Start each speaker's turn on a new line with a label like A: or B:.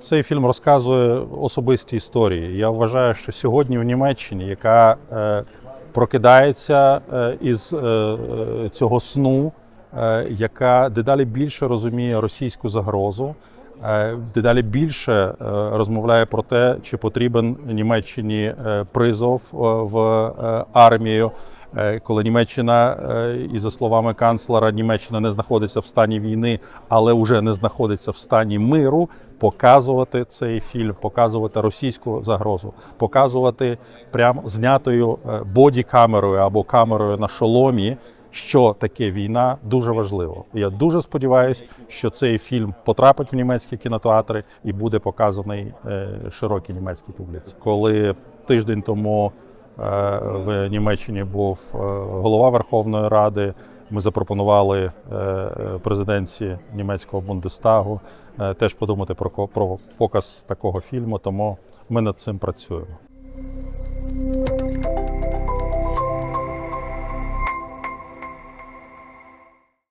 A: Цей фільм розказує особисті історії. Я вважаю, що сьогодні в Німеччині, яка е, прокидається е, із е, цього сну, яка дедалі більше розуміє російську загрозу, дедалі більше розмовляє про те, чи потрібен Німеччині призов в армію. Е, Коли Німеччина, е, і за словами канцлера, Німеччина не знаходиться в стані війни, але вже не знаходиться в стані миру, показувати цей фільм, показувати російську загрозу, показувати прямо знятою е, боді-камерою або камерою на шоломі, що таке війна, дуже важливо. Я дуже сподіваюся, що цей фільм потрапить в німецькі кінотеатри і буде показаний широкій німецькій публіці. Коли тиждень тому в Німеччині був е, голова Верховної Ради. Ми запропонували е, президенції німецького Бундестагу е, теж подумати про про показ такого фільму, тому ми над цим працюємо.